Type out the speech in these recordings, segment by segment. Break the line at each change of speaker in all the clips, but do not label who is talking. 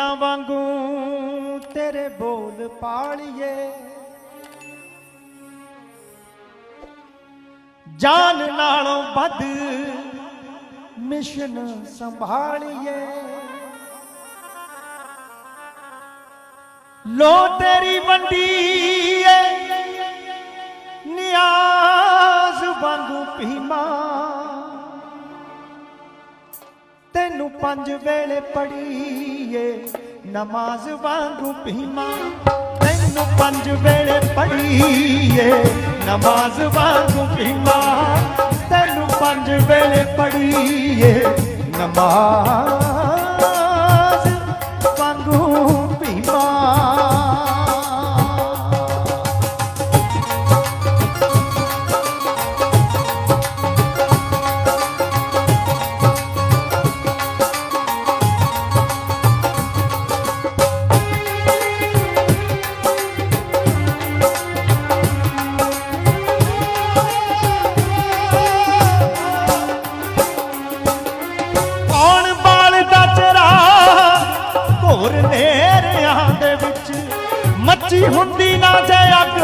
ਕਿੰਨਾ ਵਾਂਗੂ ਤੇਰੇ ਬੋਲ ਪਾਲੀਏ। ਜਾਨ ਨਾਲੋਂ ਵੱਧ ਮਿਸ਼ਨ ਸੰਭਾਲੀਏ। ਲੋ ਤੇਰੀ ਵੰਡੀ ਏ ਪੰਜ ਵੇਲੇ ਪੜੀਏ ਨਮਾਜ਼ ਵਾਂਗੂ ਪੀਮਾ ਤੈਨੂੰ ਪੰਜ ਵੇਲੇ ਪੜੀਏ ਨਮਾਜ਼ ਵਾਂਗੂ ਪੀਮਾ ਤੈਨੂੰ ਪੰਜ ਵੇਲੇ ਪੜੀਏ ਨਮਾਜ਼ ਵਾਂਗੂ ਪੀਮਾ ਮੱਚੀ ਹੁੰਦੀ ਨਾ ਜੇ ਅੱਗ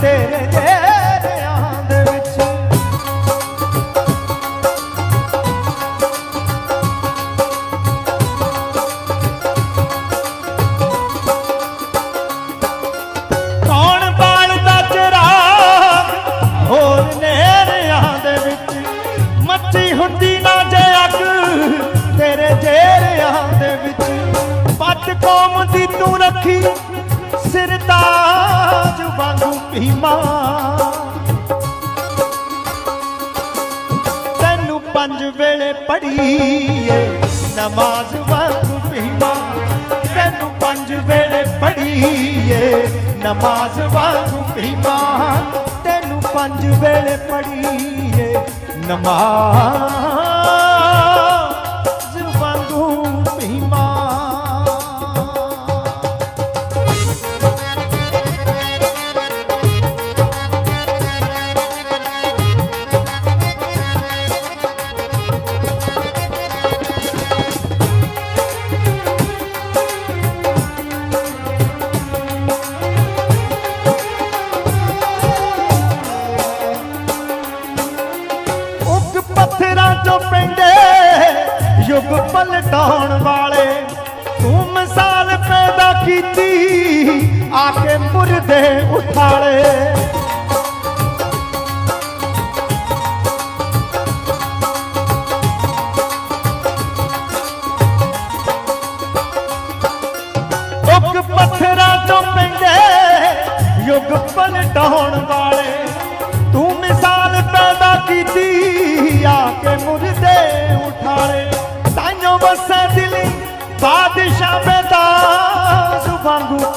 ਤੇਰੇ ਨੇਰਿਆਂ ਦੇ ਵਿੱਚ। ਕੌਣ ਬਾਲਦਾ ਚਰਾ ਹੋਰ ਨੇਰਿਆਂ ਦੇ ਵਿੱਚ? ਮੱਚੀ ਹੁੰਦੀ ਨਾ ਜੇ ਅੱਗ ਤੇਰੇ ਜੇਰਿਆਂ ਦੇ ਵਿੱਚ। ਪੱਟ ਕੌਮ ਦੀ ਤੂੰ ਰੱਖੀ ਭੀਮਾ ਤੈਨੂੰ ਪੰਜ ਵੇਲੇ ਪੜੀਏ ਨਮਾਜ਼ ਵਾਂਗੂ ਭੀਮਾ ਤੈਨੂੰ ਪੰਜ ਵੇਲੇ ਪੜੀਏ ਨਮਾਜ਼ ਵਾਂਗੂ ਭੀਮਾ ਤੈਨੂੰ ਪੰਜ ਵੇਲੇ ਪੜੀਏ ਨਮਾਜ਼ ਉੱਗ ਚੋਂ ਪੈਂਦੇ ਯੁੱਗ ਪਲਟਾਉਣ ਵਾਲੇ। ਤੂੰ ਮਿਸਾਲ ਪੈਦਾ ਕੀਤੀ ਆ ਕੇ ਮੁਰਦੇ ਉਠਾਲੇ। ਉੱਗ ਪੱਥਰਾਂ ਚੋਂ ਪੈਂਦੇ ਯੁੱਗ ਪਲਟਾਉਣ ਵਾਲੇ।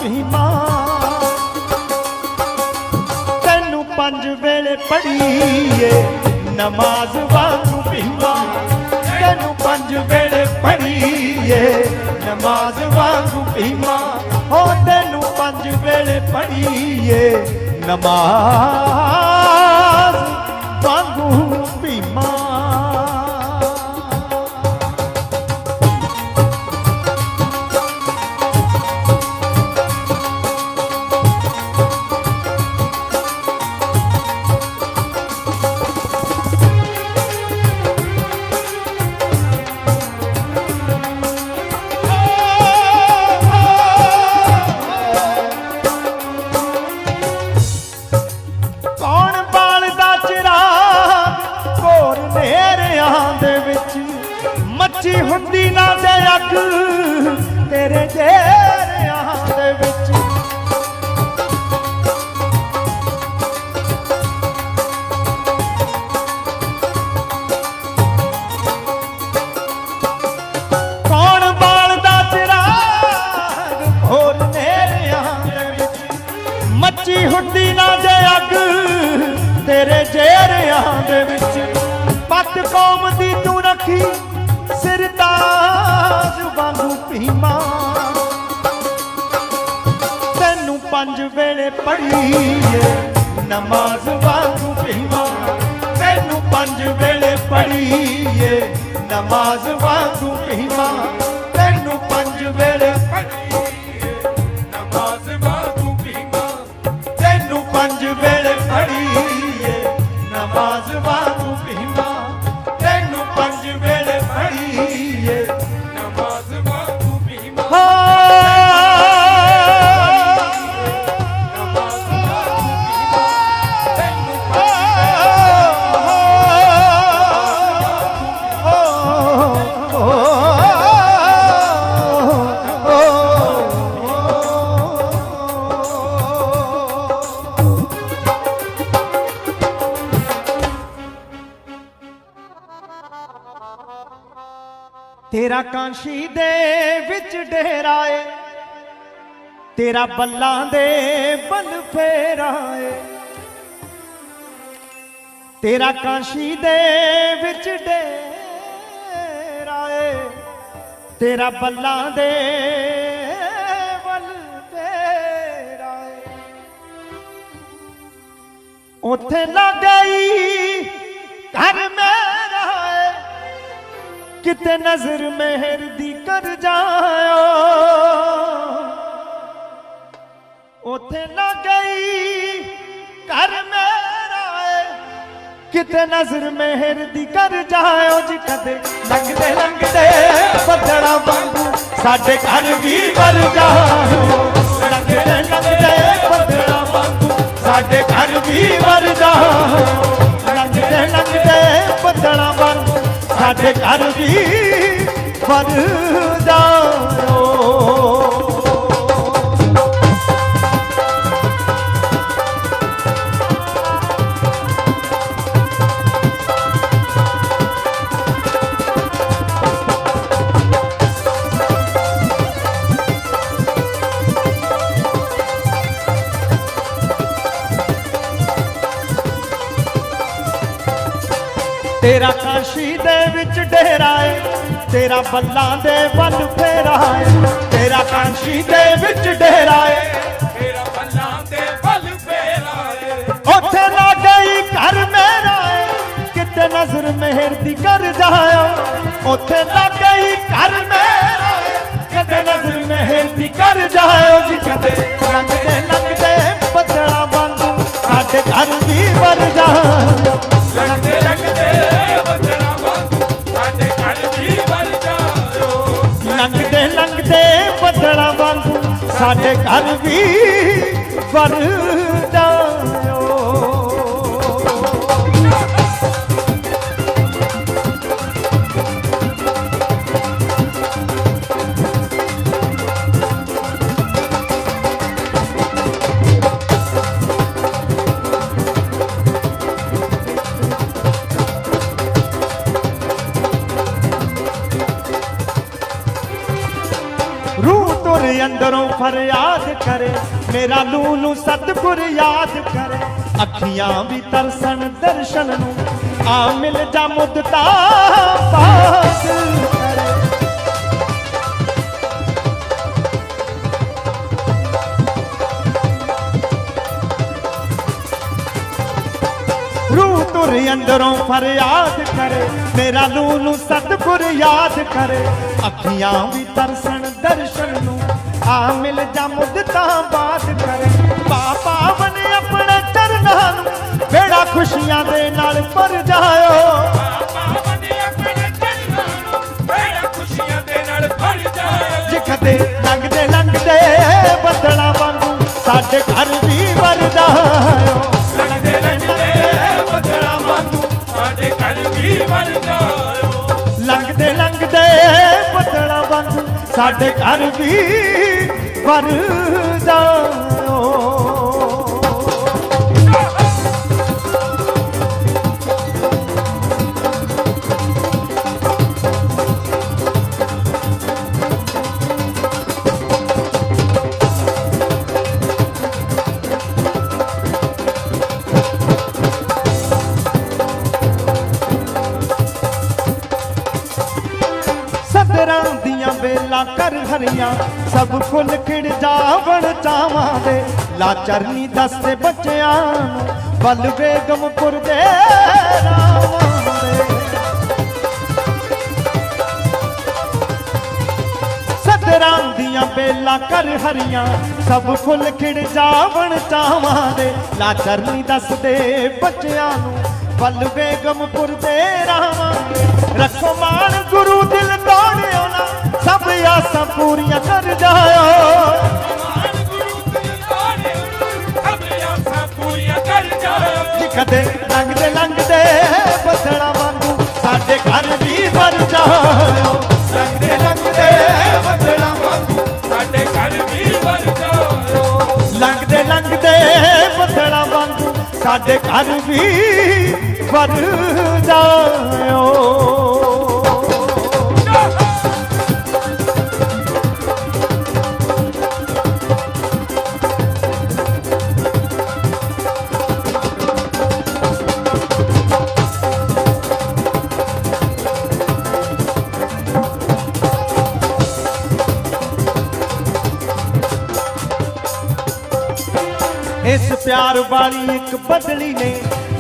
ਵਾਂਗੂ ਪੀਮਾ ਤੈਨੂੰ ਪੰਜ ਵੇਲੇ ਪੜੀਏ ਨਮਾਜ਼ ਵਾਂਗੂ ਪੀਮਾ ਤੈਨੂੰ ਪੰਜ ਵੇਲੇ ਪੜੀਏ ਨਮਾਜ਼ ਵਾਂਗੂ ਪੀਮਾ ਹੋ ਤੈਨੂੰ ਪੰਜ ਵੇਲੇ ਪੜੀਏ ਨਮਾਜ਼ ਮੱਚੀ ਹੁੰਦੀ ਨਾ ਜੇ ਅੱਗ ਤੇਰੇ ਜੇਰਿਆਂ ਦੇ ਵਿੱਚ। ਪੱਤ ਕੌਮ ਦੀ ਤੂੰ ਰੱਖੀ ਸਿਰ ਤਾਜ ਵਾਂਗੂ ਭੀਮਾ। ਤੈਨੂੰ ਪੰਜ ਵੇਲੇ ਪੜੀਏ ਨਮਾਜ਼ ਵਾਂਗੂ ਭੀਮਾ। ਤੈਨੂੰ ਪੰਜ ਵੇਲੇ ਪੜੀਏ ਨਮਾਜ਼ ਵਾਂਗੂ ਭੀਮਾ। ਤੇਰਾ ਕਾਂਸ਼ੀ ਦੇ ਵਿੱਚ ਡੇਰਾਏ, ਤੇਰਾ ਬੱਲਾਂ ਦੇ ਬਲ ਫੇਰਾਏ। ਤੇਰਾ ਕਾਂਸ਼ੀ ਦੇ ਵਿੱਚ ਡੇਰਾਏ, ਤੇਰਾ ਬੱਲਾਂ ਦੇ ਬਲ ਫੇਰਾਏ। ਉੱਥੇ ਲੱਗ ਘਰ ਕਿਤੇ ਨਜ਼ਰ ਮਹਿਰ ਦੀ ਕਰ ਜਾਇਓ। ਉਥੇ ਨਾ ਗਈ ਘਰ ਮੇਰਾ ਏ। ਕਿਤੇ ਨਜ਼ਰ ਮਹਿਰ ਦੀ ਕਰ ਜਾਇਓ ਜੀ ਕਦੇ। ਲੰਘਦੇ ਲੰਘਦੇ ਬੱਦੜਾ ਵਾਂਗੂ ਸਾਡੇ ਘਰ ਵੀ ਵਰ ਜਾਇਓ ਲੰਘਦੇ ਲੰਘਦੇ ਬੱਦੜਾ ਵਾਂਗੂ ਸਾਡੇ ਘਰ ਵੀ ਵਰ ਜਾਇਓ ਲੰਘਦੇ ਲੰਘਦੇ ਬੱਦੜਾ ਸਾਡੇ ਘਰ ਵੀ ਤੇਰਾ ਬੱਲਾਂ ਦੇ ਵੱਲ ਫੇਰਾ ਏ ਤੇਰਾ ਕਾਸ਼ੀ ਦੇ ਵਿੱਚ ਡੇਰਾ ਏ
ਮੇਰਾ ਬੱਲਾਂ ਦੇ ਫਲ ਫੇਰਾਏ
ਉੱਥੇ ਨਾ ਗਈ ਘਰ ਮੇਰਾ ਏ ਕਿਤੇ ਨਜ਼ਰ ਮਿਹਰ ਦੀ ਕਰ ਜਾਇਓ। ਉੱਥੇ ਨਾ ਗਈ ਘਰ ਮੇਰਾ ਏ ਕਿਤੇ ਨਜ਼ਰ ਮਿਹਰ ਦੀ ਕਰ ਜਾਇਓ ਜੀ ਕਦੇ। ਲੰਘਦੇ ਲੰਘਦੇ ਬੱਦਲਾ ਵਾਂਗੂ ਸਾਡੇ ਘਰ ਵੀ ਵਰ ਜਾਇਓ
ਸਾਡੇ ਘਰ ਵੀ ਵਰ
ਕਰੇ, ਮੇਰਾ ਲੂਲੂ ਸਤਿਗੁਰ ਯਾਦ ਕਰੇ। ਅੱਖੀਆਂ ਵੀ ਤਰਸਣ ਦਰਸ਼ਨ ਨੂੰ, ਆ ਮਿਲ ਜਾ ਮੁਦਤਾ ਪਾਸ ਕਰੇ। ਰੂਹ ਤੁਰ ਅੰਦਰੋਂ ਫਰਿਆਦ ਕਰੇ, ਮੇਰਾ ਲੂਲੂ ਸਤਿਗੁਰ ਯਾਦ ਕਰੇ। ਅੱਖੀਆਂ ਵੀ ਤਰਸਣ ਦਰਸ਼ਨ ਨੂੰ ਆ ਮਿਲ ਜਾ ਮੁੱਦਤਾਂ ਬਾਤ ਕਰੇ। ਬਾਬਾ ਬਨ ਆਪਣੇ ਚਰਨਾਂ ਨੂੰ ਬੇੜਾ ਖੁਸ਼ੀਆਂ ਦੇ ਨਾਲ ਭਰ ਜਾਇਓ। ਜਿਖਦੇ ਲੰਘਦੇ ਲੰਘਦੇ ਬੱਦਲਾਂ ਵਾਂਗੂ ਸਾਡੇ ਘਰ ਵੀ ਵਰ
ਸਾਡੇ ਘਰ ਵੀ ਵਰ ਜਾਓ
ਵੇਲਾ ਕਰ ਹਰੀਆਂ, ਸਭ ਫੁੱਲ ਖਿੜ ਜਾਵਣ ਚਾਵਾਂ ਦੇ। ਲਾਚਰਨੀ ਦੱਸਦੇ ਬੱਚਿਆਂ ਨੂੰ, ਬਲ ਬੇਗਮਪੁਰ ਦੇ ਰਾਵਾਂ ਦੇ। ਸਦਰਾਂ ਦੀਆਂ ਬੇਲਾ ਕਰ ਹਰੀਆਂ, ਸਭ ਫੁੱਲ ਖਿੜ ਜਾਵਣ ਚਾਵਾਂ ਦੇ। ਲਾਚਰਨੀ ਦੱਸਦੇ ਬੱਚਿਆਂ ਨੂੰ, ਬਲ ਬੇਗਮਪੁਰ ਦੇ ਰਾਵਾਂ ਸਾਡੇ ਘਰ ਵੀ ਵਰ ਜਾਇਓ। ਵਾਲੀ ਇੱਕ ਬਦਲੀ ਨੇ,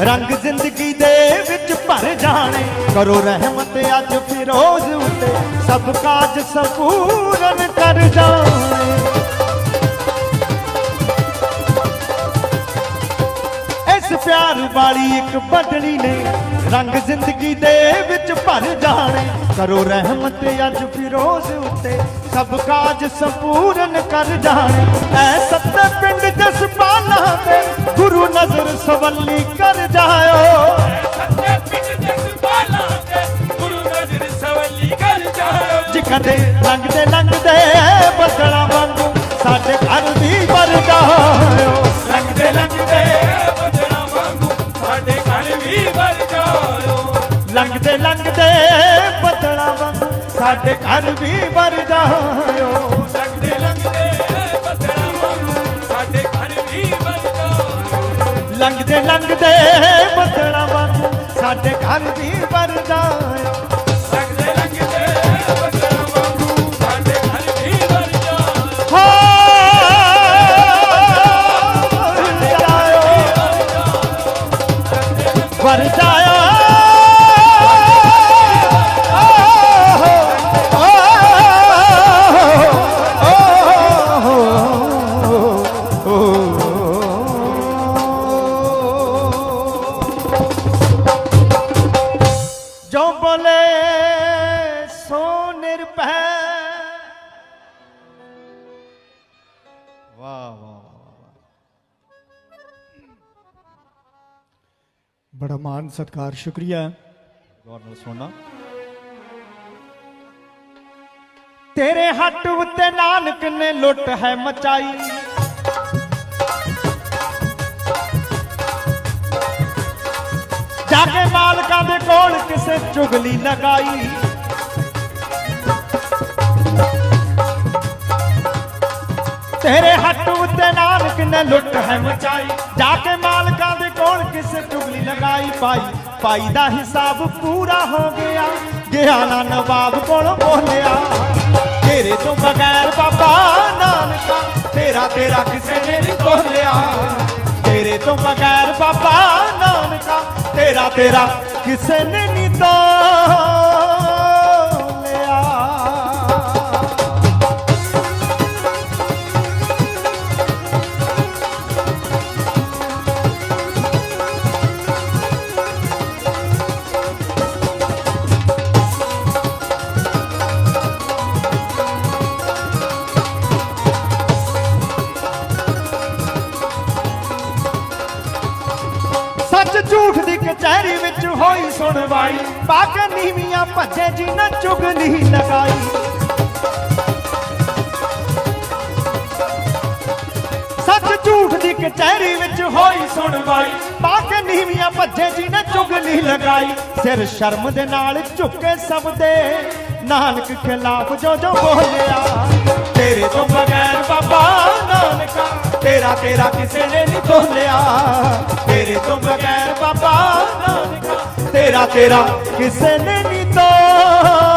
ਰੰਗ ਜ਼ਿੰਦਗੀ ਦੇ ਵਿੱਚ ਭਰ ਜਾਣੇ। ਕਰੋ ਰਹਿਮਤ ਅੱਜ ਫਿਰੋਜ਼ ਉੱਤੇ, ਸਭ ਕਾਜ ਸੰਪੂਰਨ ਕਰ ਜਾਣੇ। ਇਸ ਪਿਆਰ ਵਾਲੀ ਇੱਕ ਬਦਲੀ ਨੇ, ਰੰਗ ਜ਼ਿੰਦਗੀ ਦੇ ਵਿੱਚ ਭਰ ਜਾਣੇ। ਕਰੋ ਰਹਿਮਤ ਅੱਜ ਫਿਰੋਜ਼ ਉੱਤੇ, ਸਭ ਕਾਜ ਸੰਪੂਰਨ ਕਰ ਜਾਣੇ। ਐ ਸੱਤੇ ਪਿੰਡ ਜਸਪਾਲਾਂ ਤੇ ਸਵੱਲੀ ਕਰ ਜਾਇਓ।
ਸੱਤੇ ਪਿੰਡ ਜਸਪਾਲਾਂ ਤੇ ਗੁਰੂ ਨਜ਼ਰ ਸਵੱਲੀ ਕਰ ਜਾਓ
ਜੀ ਕਦੇ ਲੰਘਦੇ ਲੰਘਦੇ ਬੱਦਲਾਂ ਵਾਂਗੂ ਸਾਡੇ ਘਰ ਦੀ ਵਰ ਜਾਇਓ।
ਲੰਘਦੇ ਲੰਘਦੇ ਬੱਦਲਾਂ ਵਾਂਗੂ ਸਾਡੇ ਘਰ ਵੀ ਵਰ ਜਾਓ
ਲੰਘਦੇ ਲੰਘਦੇ ਬੱਦਲਾਂ ਵਾਂਗੂ ਸਾਡੇ ਘਰ ਵੀ ਵਰ ਜਾਇਓ।
ਜਾਓ
ਲੰਘਦੇ ਲੰਘਦੇ ਬੱਦਲਾਂ ਵਾਂਗੂ ਸਾਡੇ ਘਰ ਵੀ
ਮਾਨ ਸਤਕਾਰ ਸ਼ੁਕਰੀਆ।
ਗੌਰ ਨਾਲ ਸੁਣਨਾ। ਤੇਰੇ ਹੱਟ ਉੱਤੇ ਨਾਨਕ ਨੇ ਲੁੱਟ ਹੈ ਮਚਾਈ। ਜਾ ਕੇ ਮਾਲਕਾਂ ਦੇ ਕੋਲ ਕਿਸੇ ਚੁਗਲੀ ਲਗਾਈ ਤੇਰੇ ਹੱਟ ਉੱਤੇ ਨਾਨਕ ਨੇ ਲੁੱਟ ਹੈ ਮਚਾਈ। ਜਾ ਕੇ ਮਾਲਕਾਂ ਦੇ ਲਗਾਈ ਪਾਈ ਪਾਈ ਦਾ ਹਿਸਾਬ ਪੂਰਾ ਹੋ ਗਿਆ। ਗਿਆ ਨਾ ਨਵਾਬ ਕੋਲ ਬੋਲਿਆ, ਤੇਰੇ ਤੋਂ ਬਗੈਰ ਬਾਬਾ ਨਾਨਕਾ, ਤੇਰਾ ਤੇਰਾ ਕਿਸੇ ਨੇ ਨਹੀਂ ਤੋਲਿਆ। ਤੇਰੇ ਤੋਂ ਬਗੈਰ ਬਾਬਾ ਨਾਨਕਾ, ਤੇਰਾ ਤੇਰਾ ਕਿਸੇ ਨੇ ਨਹੀਂ ਤੋਲਿਆ। ਸੁਣਵਾਈ ਪਾ ਨੀਵੀਆਂ ਭੱਜੇ ਜੀ ਚੁਗਲੀ ਲਗਾਈ। ਸੱਚ ਝੂਠ ਦੀ ਕਚਹਿਰੀ ਵਿੱਚ ਹੋਈ ਸੁਣਵਾਈ ਪਾ ਨੀਵੀਆਂ ਭੱਜੇ ਜੀ ਚੁਗਲੀ ਲਗਾਈ। ਸਿਰ ਸ਼ਰਮ ਦੇ ਨਾਲ ਝੁਕੇ ਸਭ ਦੇ। ਨਾਨਕ ਖਿਲਾਫ ਜੋ ਜੋ ਬੋਲਿਆ, ਤੇਰੇ ਤੋਂ ਬਗੈਰ ਬਾਬਾ ਨਾਨਕਾ, ਤੇਰਾ ਤੇਰਾ ਕਿਸੇ ਨੇ ਨਹੀਂ ਤੋਲਿਆ ਤੇਰੇ ਤੋਂ ਬਗੈਰ ਬਾਬਾ ਨਾਨਕਾ। ਤੇਰਾ ਤੇਰਾ ਕਿਸੇ ਨੇ ਨਹੀਂ ਤੋਲਿਆ